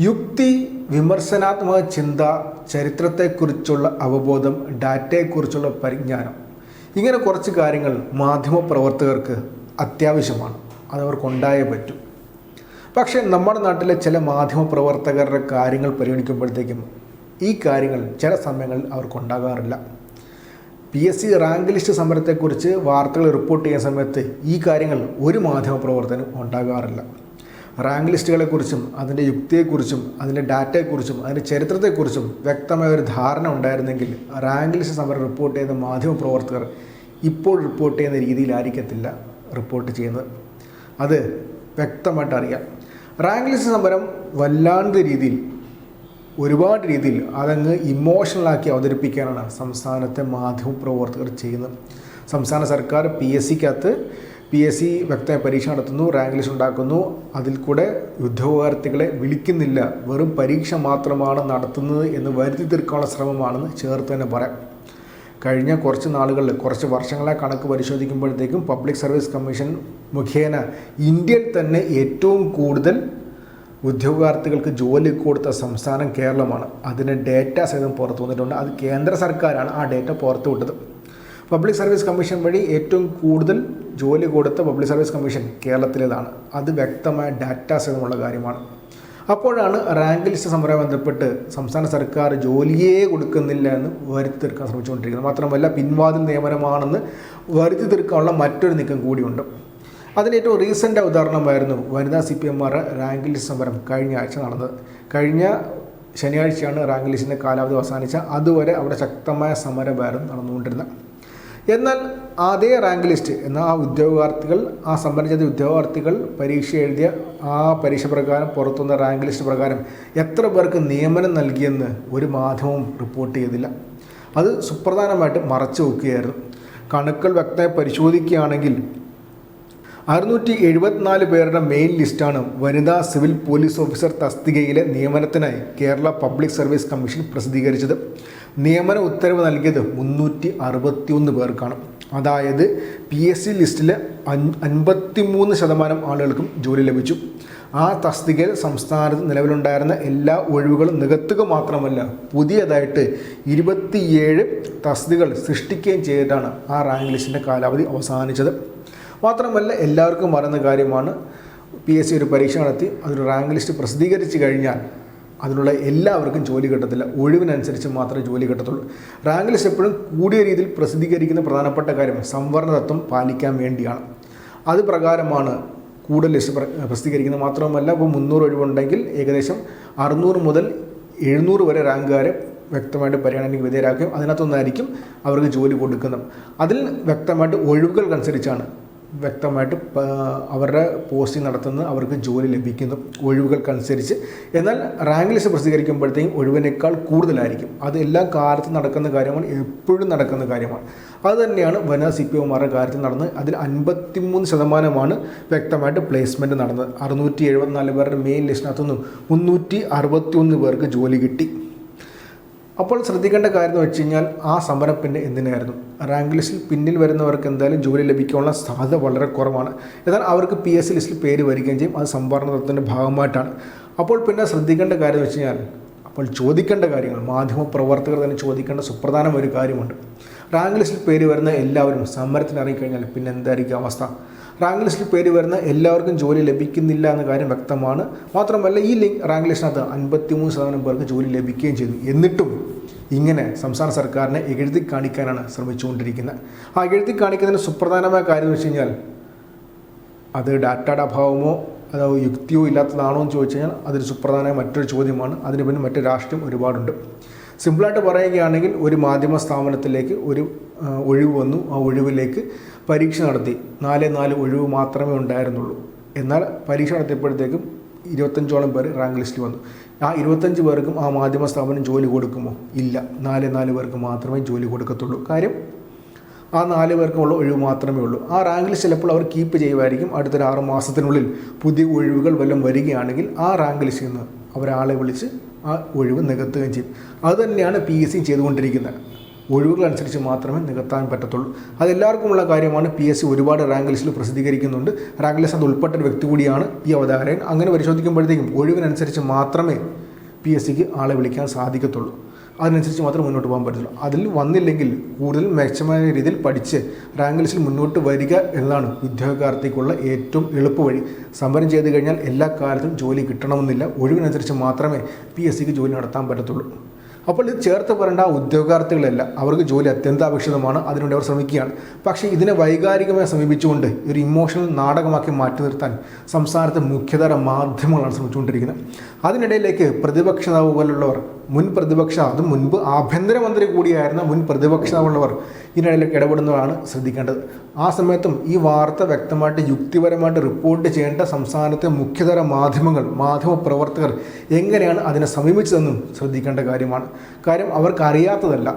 യുക്തി വിമർശനാത്മക ചിന്ത ചരിത്രത്തെക്കുറിച്ചുള്ള അവബോധം ഡാറ്റയെക്കുറിച്ചുള്ള പരിജ്ഞാനം. ഇങ്ങനെ കുറച്ച് കാര്യങ്ങൾ മാധ്യമപ്രവർത്തകർക്ക് അത്യാവശ്യമാണ്. അതവർക്കുണ്ടായേ പറ്റൂ. പക്ഷേ നമ്മുടെ നാട്ടിലെ ചില മാധ്യമപ്രവർത്തകരുടെ കാര്യങ്ങൾ പരിഗണിക്കുമ്പോഴത്തേക്കും ഈ കാര്യങ്ങൾ ചില സമയങ്ങളിൽ അവർക്കുണ്ടാകാറില്ല. P S C rank list സമരത്തെക്കുറിച്ച് വാർത്തകൾ റിപ്പോർട്ട് ചെയ്യുന്ന സമയത്ത് ഈ കാര്യങ്ങൾ ഒരു മാധ്യമപ്രവർത്തനം ഉണ്ടാകാറില്ല. റാങ്ക് ലിസ്റ്റുകളെക്കുറിച്ചും അതിന്റെ യുക്തിയെക്കുറിച്ചും അതിന്റെ ഡാറ്റയെക്കുറിച്ചും അതിന്റെ ചരിത്രത്തെക്കുറിച്ചും വ്യക്തമായ ഒരു ധാരണ ഉണ്ടായിരുന്നെങ്കിൽ റാങ്ക് ലിസ്റ്റ് സമരം റിപ്പോർട്ട് ചെയ്യുന്ന മാധ്യമപ്രവർത്തകർ ഇപ്പോൾ റിപ്പോർട്ട് ചെയ്യുന്ന രീതിയിലായിരിക്കത്തില്ല റിപ്പോർട്ട് ചെയ്യുന്നത്. അത് വ്യക്തമായിട്ട് അറിയാം. റാങ്ക് ലിസ്റ്റ് സമരം വല്ലാണ്ട് രീതിയിൽ ഒരുപാട് രീതിയിൽ അതങ്ങ് ഇമോഷണലാക്കി അവതരിപ്പിക്കാനാണ് സംസ്ഥാനത്തെ മാധ്യമപ്രവർത്തകർ ചെയ്യുന്നത്. സംസ്ഥാന സർക്കാർ പി എസ് സിക്കകത്ത് പി എസ് സി വ്യക്തമായ പരീക്ഷ നടത്തുന്നു റാങ്ക് ലിസ്റ്റ് ഉണ്ടാക്കുന്നു. അതിൽ കൂടെ യുദ്ധോപകാരത്തികളെ വിളിക്കുന്നില്ല. വെറും പരീക്ഷ മാത്രമാണ് നടത്തുന്നത് എന്ന് വരുത്തി തീർക്കാനുള്ള ശ്രമമാണെന്ന് ചേർത്ത് തന്നെ പറയാം. കഴിഞ്ഞ കുറച്ച് നാളുകളിൽ കുറച്ച് വർഷങ്ങളെ കണക്ക് പരിശോധിക്കുമ്പോഴത്തേക്കും പബ്ലിക് സർവീസ് കമ്മീഷൻ മുഖേന ഇന്ത്യയിൽ തന്നെ ഏറ്റവും കൂടുതൽ ഉദ്യോഗാർത്ഥികൾക്ക് ജോലി കൊടുത്ത സംസ്ഥാനം കേരളമാണ്. അതിന് ഡേറ്റ സഹിതം പുറത്തു വന്നിട്ടുണ്ട്. അത് കേന്ദ്ര സർക്കാരാണ് ആ ഡേറ്റ പുറത്തു വിട്ടത്. പബ്ലിക് സർവീസ് കമ്മീഷൻ വഴി ഏറ്റവും കൂടുതൽ ജോലി കൊടുത്ത പബ്ലിക് സർവീസ് കമ്മീഷൻ കേരളത്തിലേതാണ്. അത് വ്യക്തമായ ഡാറ്റ സഹിതമുള്ള കാര്യമാണ്. അപ്പോഴാണ് റാങ്ക് ലിസ്റ്റ് സമരവുമായി ബന്ധപ്പെട്ട് സംസ്ഥാന സർക്കാർ ജോലിയേ കൊടുക്കുന്നില്ല എന്ന് വരുത്തി തീർക്കാൻ ശ്രമിച്ചുകൊണ്ടിരിക്കുന്നത്. മാത്രമല്ല പിൻവാതിൽ നിയമനമാണെന്ന് വരുത്തി തീർക്കാനുള്ള മറ്റൊരു നീക്കം കൂടിയുണ്ട്. അതിന് ഏറ്റവും റീസെന്റ് ഉദാഹരണമായിരുന്നു വനിതാ സി പി എംമാർ റാങ്ക് ലിസ്റ്റ് സമരം കഴിഞ്ഞ ആഴ്ച നടന്നത്. കഴിഞ്ഞ ശനിയാഴ്ചയാണ് റാങ്ക് ലിസ്റ്റിന്റെ കാലാവധി അവസാനിച്ച. അതുവരെ അവിടെ ശക്തമായ സമരമായിരുന്നു നടന്നുകൊണ്ടിരുന്നത് എന്നാൽ അതേ റാങ്ക് ലിസ്റ്റ് എന്ന ആ ഉദ്യോഗാർത്ഥികൾ ആ സമരം ചെയ്ത ഉദ്യോഗാർത്ഥികൾ പരീക്ഷ എഴുതിയ ആ പരീക്ഷ പ്രകാരം പുറത്തുവന്ന റാങ്ക് ലിസ്റ്റ് പ്രകാരം എത്ര പേർക്ക് നിയമനം നൽകിയെന്ന് ഒരു മാധ്യമവും റിപ്പോർട്ട് ചെയ്തില്ല. അത് സുപ്രധാനമായിട്ട് മറച്ചു വെക്കുകയായിരുന്നു. കണക്കുകൾ വ്യക്തമായി പരിശോധിക്കുകയാണെങ്കിൽ അറുന്നൂറ്റി എഴുപത്തിനാല് പേരുടെ മെയിൻ ലിസ്റ്റാണ് വനിതാ സിവിൽ പോലീസ് ഓഫീസർ തസ്തികയിലെ നിയമനത്തിനായി കേരള പബ്ലിക് സർവീസ് കമ്മീഷൻ പ്രസിദ്ധീകരിച്ചത്. നിയമന ഉത്തരവ് നൽകിയത് മുന്നൂറ്റി അറുപത്തിയൊന്ന് പേർക്കാണ്. അതായത് പി എസ് സി ലിസ്റ്റിലെ അൻപത്തി മൂന്ന് ശതമാനം ആളുകൾക്കും ജോലി ലഭിച്ചു. ആ തസ്തികയിൽ സംസ്ഥാനത്ത് നിലവിലുണ്ടായിരുന്ന എല്ലാ ഒഴിവുകളും നികത്തുക മാത്രമല്ല പുതിയതായിട്ട് ഇരുപത്തിയേഴ് തസ്തികൾ സൃഷ്ടിക്കുകയും ചെയ്തിട്ടാണ് ആ റാങ്ക് ലിസ്റ്റിന്റെ കാലാവധി അവസാനിച്ചത്. മാത്രമല്ല എല്ലാവർക്കും അറിയുന്ന കാര്യമാണ് പി എസ് സി ഒരു പരീക്ഷ നടത്തി അതൊരു റാങ്ക് ലിസ്റ്റ് പ്രസിദ്ധീകരിച്ച് കഴിഞ്ഞാൽ അതിനുള്ള എല്ലാവർക്കും ജോലി കിട്ടത്തില്ല. ഒഴിവിനനുസരിച്ച് മാത്രമേ ജോലി കിട്ടത്തുള്ളൂ. റാങ്ക് ലിസ്റ്റ് എപ്പോഴും കൂടിയ രീതിയിൽ പ്രസിദ്ധീകരിക്കുന്ന പ്രധാനപ്പെട്ട കാര്യം സംവരണ തത്വം പാലിക്കാൻ വേണ്ടിയാണ്. അത് പ്രകാരമാണ് കൂടുതൽ ലിസ്റ്റ് പ്രസിദ്ധീകരിക്കുന്നത്. മാത്രമല്ല ഇപ്പോൾ മുന്നൂറ് ഒഴിവുണ്ടെങ്കിൽ ഏകദേശം അറുന്നൂറ് മുതൽ എഴുന്നൂറ് വരെ റാങ്കുകാരെ വ്യക്തമായിട്ട് പരിഗണനയ്ക്ക് വിധേയരാക്കുകയും അതിനകത്തൊന്നായിരിക്കും അവർക്ക് ജോലി കൊടുക്കുന്നത്. അതിൽ വ്യക്തമായിട്ട് ഒഴിവുകൾക്കനുസരിച്ചാണ് വ്യക്തമായിട്ട് അവരുടെ പോസ്റ്റിംഗ് നടത്തുന്നത് അവർക്ക് ജോലി ലഭിക്കുന്നു ഒഴിവുകൾക്കനുസരിച്ച്. എന്നാൽ റാങ്ക് ലിസ്റ്റ് പ്രസിദ്ധീകരിക്കുമ്പോഴത്തേക്കും ഒഴിവിനേക്കാൾ കൂടുതലായിരിക്കും. അത് എല്ലാ കാലത്തും നടക്കുന്ന കാര്യമാണ് എപ്പോഴും നടക്കുന്ന കാര്യമാണ്. അത് തന്നെയാണ് വനിതാ സി പി ഒമാരുടെ കാര്യത്തിൽ നടന്ന് അതിൽ അൻപത്തിമൂന്ന് ശതമാനമാണ് വ്യക്തമായിട്ട് പ്ലേസ്മെന്റ് നടന്നത്. അറുന്നൂറ്റി എഴുപത്തിനാല് പേരുടെ മെയിൻ ലിസ്റ്റിനകത്തുനിന്നും മുന്നൂറ്റി അറുപത്തി ഒന്ന് പേർക്ക് ജോലി കിട്ടി. അപ്പോൾ ശ്രദ്ധിക്കേണ്ട കാര്യം എന്ന് വെച്ച് കഴിഞ്ഞാൽ ആ സമരം പിന്നെ എന്തിനായിരുന്നു? റാങ്ക് ലിസ്റ്റിൽ പിന്നിൽ വരുന്നവർക്ക് എന്തായാലും ജോലി ലഭിക്കാനുള്ള സാധ്യത വളരെ കുറവാണ്. എന്നാൽ അവർക്ക് പി എസ് ലിസ്റ്റിൽ പേര് വരികയും ചെയ്യും. അത് സംവരണ തത്വത്തിന്റെ ഭാഗമായിട്ടാണ്. അപ്പോൾ പിന്നെ ശ്രദ്ധിക്കേണ്ട കാര്യം എന്ന് വെച്ച് കഴിഞ്ഞാൽ അപ്പോൾ ചോദിക്കേണ്ട കാര്യങ്ങൾ മാധ്യമ പ്രവർത്തകർ തന്നെ ചോദിക്കേണ്ട സുപ്രധാനം ഒരു കാര്യമുണ്ട്. റാങ്ക് ലിസ്റ്റിൽ പേര് വരുന്ന എല്ലാവരും സമരത്തിന് ഇറങ്ങിക്കഴിഞ്ഞാൽ പിന്നെ എന്തായിരിക്കും അവസ്ഥ? റാങ്ക് ലിസ്റ്റിൽ പേര് വരുന്ന എല്ലാവർക്കും ജോലി ലഭിക്കുന്നില്ല എന്ന കാര്യം വ്യക്തമാണ്. മാത്രമല്ല ഈ ലിങ്ക് റാങ്ക് ലിസ്റ്റിനകത്ത് അൻപത്തിമൂന്ന് ശതമാനം പേർക്ക് ജോലി ലഭിക്കുകയും ചെയ്തു. എന്നിട്ടും ഇങ്ങനെ സംസ്ഥാന സർക്കാരിനെ എഴുതി കാണിക്കാനാണ് ശ്രമിച്ചുകൊണ്ടിരിക്കുന്നത്. ആ എഴുതി കാണിക്കുന്നതിന് സുപ്രധാനമായ കാര്യം എന്ന് വെച്ച് കഴിഞ്ഞാൽ അത് ഡാറ്റയുടെ അഭാവമോ അതോ യുക്തിയോ ഇല്ലാത്തതാണോ എന്ന് ചോദിച്ചു കഴിഞ്ഞാൽ അതൊരു സുപ്രധാനമായ മറ്റൊരു ചോദ്യമാണ്. അതിന് പിന്നെ മറ്റു രാഷ്ട്രീയം ഒരുപാടുണ്ട്. സിമ്പിളായിട്ട് പറയുകയാണെങ്കിൽ ഒരു മാധ്യമ സ്ഥാപനത്തിലേക്ക് ഒരു ഒഴിവ് വന്നു. ആ ഒഴിവിലേക്ക് പരീക്ഷ നടത്തി. നാല് നാല് ഒഴിവ് മാത്രമേ ഉണ്ടായിരുന്നുള്ളൂ. എന്നാൽ പരീക്ഷ നടത്തിയപ്പോഴത്തേക്കും ഇരുപത്തഞ്ചോളം പേർ റാങ്ക് ലിസ്റ്റിൽ വന്നു. ആ ഇരുപത്തഞ്ച് പേർക്കും ആ മാധ്യമ സ്ഥാപനം ജോലി കൊടുക്കുമോ? ഇല്ല. നാല് നാല് പേർക്ക് മാത്രമേ ജോലി കൊടുക്കത്തുള്ളൂ. കാര്യം ആ നാല് പേർക്കുമുള്ള ഒഴിവ് മാത്രമേ ഉള്ളൂ. ആ റാങ്ക് റാങ്കിൽ ചിലപ്പോൾ അവർ കീപ്പ് ചെയ്യുമായിരിക്കും. അടുത്തൊരു ആറ് മാസത്തിനുള്ളിൽ പുതിയ ഒഴിവുകൾ വല്ലതും വരികയാണെങ്കിൽ ആ റാങ്ക് ലിസ്റ്റിൽ നിന്ന് അവരാളെ വിളിച്ച് ആ ഒഴിവ് നികത്തുകയും ചെയ്യും. അതുതന്നെയാണ് പി എസ് സി ചെയ്തുകൊണ്ടിരിക്കുന്നത്. ഒഴിവുകൾ അനുസരിച്ച് മാത്രമേ നികത്താൻ പറ്റത്തുള്ളൂ. അതെല്ലാവർക്കുമുള്ള കാര്യമാണ്. പി എസ് സി ഒരുപാട് റാങ്ക് ലിസ്റ്റിൽ പ്രസിദ്ധീകരിക്കുന്നുണ്ട്. റാങ്ക് ലിസ്റ്റ് അത് ഉൾപ്പെട്ട ഒരു വ്യക്തി കൂടിയാണ് ഈ അവതാരകൻ. അങ്ങനെ പരിശോധിക്കുമ്പോഴത്തേക്കും ഒഴിവിനനുസരിച്ച് മാത്രമേ പി എസ് സിക്ക് ആളെ വിളിക്കാൻ സാധിക്കത്തുള്ളൂ. അതിനനുസരിച്ച് മാത്രമേ മുന്നോട്ട് പോകാൻ പറ്റുള്ളൂ. അതിൽ വന്നില്ലെങ്കിൽ കൂടുതൽ മെച്ചമായ രീതിയിൽ പഠിച്ച് റാങ്ക് ലിസ്റ്റിൽ മുന്നോട്ട് വരിക എന്നതാണ് ഉദ്യോഗാർത്ഥിക്കുള്ള ഏറ്റവും എളുപ്പവഴി സമരം ചെയ്ത് കഴിഞ്ഞാൽ എല്ലാ കാലത്തും ജോലി കിട്ടണമെന്നില്ല. ഒഴിവിനനുസരിച്ച് മാത്രമേ പി എസ് സിക്ക് ജോലി നടത്താൻ പറ്റത്തുള്ളൂ. അപ്പോൾ ഇത് ചേർത്ത് പറയേണ്ട ആ ഉദ്യോഗാർത്ഥികളല്ല. അവർക്ക് ജോലി അത്യന്താപേക്ഷിതമാണ്. അതിനുവേണ്ടി അവർ ശ്രമിക്കുകയാണ്. പക്ഷേ ഇതിനെ വൈകാരികമായി സമീപിച്ചുകൊണ്ട് ഒരു ഇമോഷണൽ നാടകമാക്കി മാറ്റി നിർത്താൻ സംസ്ഥാനത്തെ മുഖ്യധാര മാധ്യമങ്ങളാണ് ശ്രമിച്ചുകൊണ്ടിരിക്കുന്നത്. അതിനിടയിലേക്ക് പ്രതിപക്ഷ നേതാവ് പോലുള്ളവർ മുൻ പ്രതിപക്ഷ അതും മുൻപ് ആഭ്യന്തരമന്ത്രി കൂടിയായിരുന്ന മുൻ പ്രതിപക്ഷ നേതാവുള്ളവർ ഇതിനിടയിലേക്ക് ഇടപെടുന്നതാണ് ശ്രദ്ധിക്കേണ്ടത്. ആ സമയത്തും ഈ വാർത്ത വ്യക്തമായിട്ട് യുക്തിപരമായിട്ട് റിപ്പോർട്ട് ചെയ്യേണ്ട സംസ്ഥാനത്തെ മുഖ്യതര മാധ്യമങ്ങൾ മാധ്യമ പ്രവർത്തകർ എങ്ങനെയാണ് അതിനെ സമീപിച്ചതെന്നും ശ്രദ്ധിക്കേണ്ട കാര്യമാണ്. കാര്യം അവർക്ക് അറിയാത്തതല്ല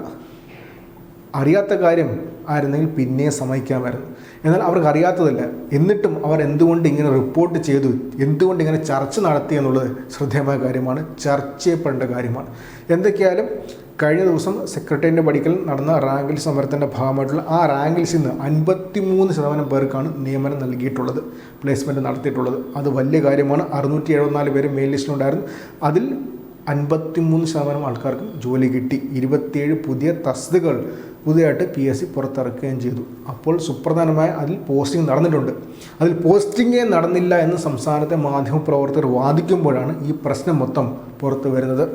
അറിയാത്ത കാര്യം ആയിരുന്നെങ്കിൽ പിന്നെയും സമ്മതിക്കാമായിരുന്നു. എന്നാൽ അവർക്ക് അറിയാത്തതല്ല എന്നിട്ടും അവർ എന്തുകൊണ്ട് ഇങ്ങനെ റിപ്പോർട്ട് ചെയ്തു എന്തുകൊണ്ട് ഇങ്ങനെ ചർച്ച നടത്തി എന്നുള്ളത് ശ്രദ്ധേയമായ കാര്യമാണ് ചർച്ച ചെയ്യപ്പെടേണ്ട കാര്യമാണ്. എന്തൊക്കെയായാലും കഴിഞ്ഞ ദിവസം സെക്രട്ടേറിയറ്റിന്റെ പടിക്കൽ നടന്ന റാങ്ക് ലിസ്റ്റ് സമരത്തിന്റെ ഭാഗമായിട്ടുള്ള ആ റാങ്ക് ലിസ്റ്റിൽ നിന്ന് അൻപത്തിമൂന്ന് ശതമാനം പേർക്കാണ് നിയമനം നൽകിയിട്ടുള്ളത് പ്ലേസ്മെന്റ് നടത്തിയിട്ടുള്ളത്. അത് വലിയ കാര്യമാണ്. അറുന്നൂറ്റി എഴുപത്തിനാല് പേര് മെയിൻ ലിസ്റ്റിലുണ്ടായിരുന്നു അതിൽ അൻപത്തിമൂന്ന് ശതമാനം ആൾക്കാർക്ക് ജോലി കിട്ടി. ഇരുപത്തിയേഴ് പുതിയ തസ്തികൾ പുതിയതായിട്ട് പി എസ് സി പുറത്തിറക്കുകയും ചെയ്തു. അപ്പോൾ സുപ്രധാനമായ അതിൽ പോസ്റ്റിംഗ് നടന്നിട്ടുണ്ട്. അതിൽ പോസ്റ്റിംഗേ നടന്നില്ല എന്ന് സംസ്ഥാനത്തെ മാധ്യമപ്രവർത്തകർ വാദിക്കുമ്പോഴാണ് ഈ പ്രശ്നം മൊത്തം പുറത്തു വരുന്നത്